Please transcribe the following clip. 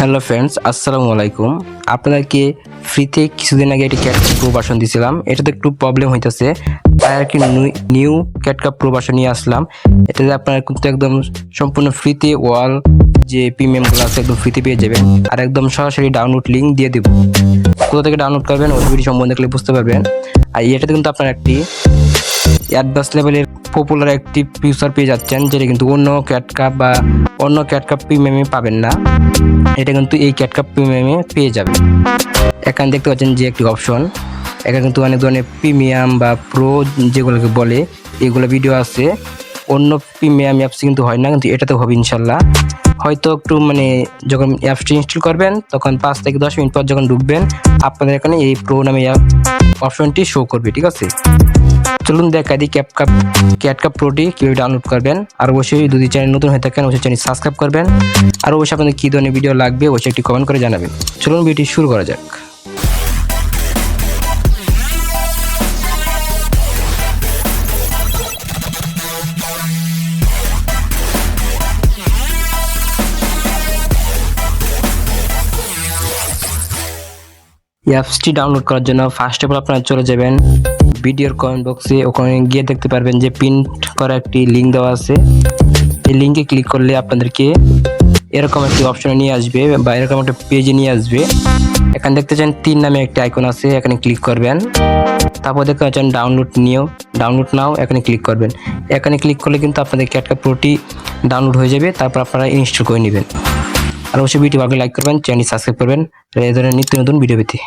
Hello friends, আসসালামু আলাইকুম। আপনাদেরকে ফ্রিতে কিছুদিন আগে একটি ক্যাটকাপ প্রবাসন দিয়েছিলাম এটাতে একটু প্রবলেম হইতেছে। তাই আর কি নিউ ক্যাটকাপ প্রবাসন নিয়ে আসলাম। এটাতে আপনারা কিন্তু একদম সম্পূর্ণ ফ্রিতে ওয়াল যে প্রিমিয়ামগুলো আছে একদম ফ্রিতে পেয়ে যাবেন। আর একদম সরাসরি ডাউনলোড লিঙ্ক দিয়ে দেবো। কোথা থেকে ডাউনলোড করবেন ভিডিও সম্বন্ধে দেখলে বুঝতে পারবেন। আর এটাতে কিন্তু আপনার একটি অ্যাডভান্স লেভেলের পপুলার একটি ফিউচার পেয়ে যাচ্ছেন, যেটা কিন্তু অন্য ক্যাটকাপ বা অন্য ক্যাটকাপ প্রিমিয়ামে পাবেন না। এটা কিন্তু এই ক্যাটকাপ প্রিমিয়ামে পেয়ে যাবে। এখানে দেখতে পাচ্ছেন যে একটি অপশন এখানে কিন্তু অনেক ধরনের প্রিমিয়াম বা প্রো যেগুলোকে বলে, এগুলো ভিডিও আছে। অন্য প্রিমিয়াম অ্যাপস কিন্তু হয় না, কিন্তু এটাতে হবে ইনশাল্লাহ। হয়তো একটু মানে যখন অ্যাপসটি ইনস্টল করবেন, তখন পাঁচ থেকে দশ মিনিট পর যখন ঢুকবেন, আপনাদের এখানে এই প্রো নামে অপশনটি শো করবে, ঠিক আছে? চলুন দেখা দিই ক্যাপকাপ ক্যাটকাপ প্রোটি কীভাবে ডাউনলোড করবেন। আর অবশ্যই যদি চ্যানেল নতুন হয়ে থাকেন, অবশ্যই চ্যানেল সাবস্ক্রাইব করবেন। আর অবশ্যই আপনাদের কী ধরনের ভিডিও লাগবে, অবশ্যই একটি কমেন্ট করে জানাবেন। চলুন ভিডিওটি শুরু করা যাক। অ্যাপসটি ডাউনলোড করার জন্য ফার্স্ট অফ অল আপনারা চলে যাবেন। ভিডিওর কমেন্ট বক্সে ওখানে গিয়ে দেখতে পারবেন যে প্রিন্ট করা একটি লিঙ্ক দেওয়া আছে। এই লিঙ্কে ক্লিক করলে আপনাদেরকে এরকম একটি অপশনে নিয়ে আসবে বা এরকম একটা পেজে নিয়ে আসবে। এখানে দেখতে চান তিন নামে একটি আইকন আছে, এখানে ক্লিক করবেন। তারপর দেখতে পাচ্ছেন ডাউনলোড নিয়েও ডাউনলোড নাও এখানে ক্লিক করবেন। এখানে ক্লিক করলে কিন্তু আপনাদের ক্যাটকা প্রোটি ডাউনলোড হয়ে যাবে, তারপর আপনারা ইনস্টল করে নেবেন। আর অবশ্যই ভিডিও ভালো লাইক করবেন চ্যানেল সাবস্ক্রাইব করবেন। এই ধরনের নিত্য নতুন ভিডিও পেতে।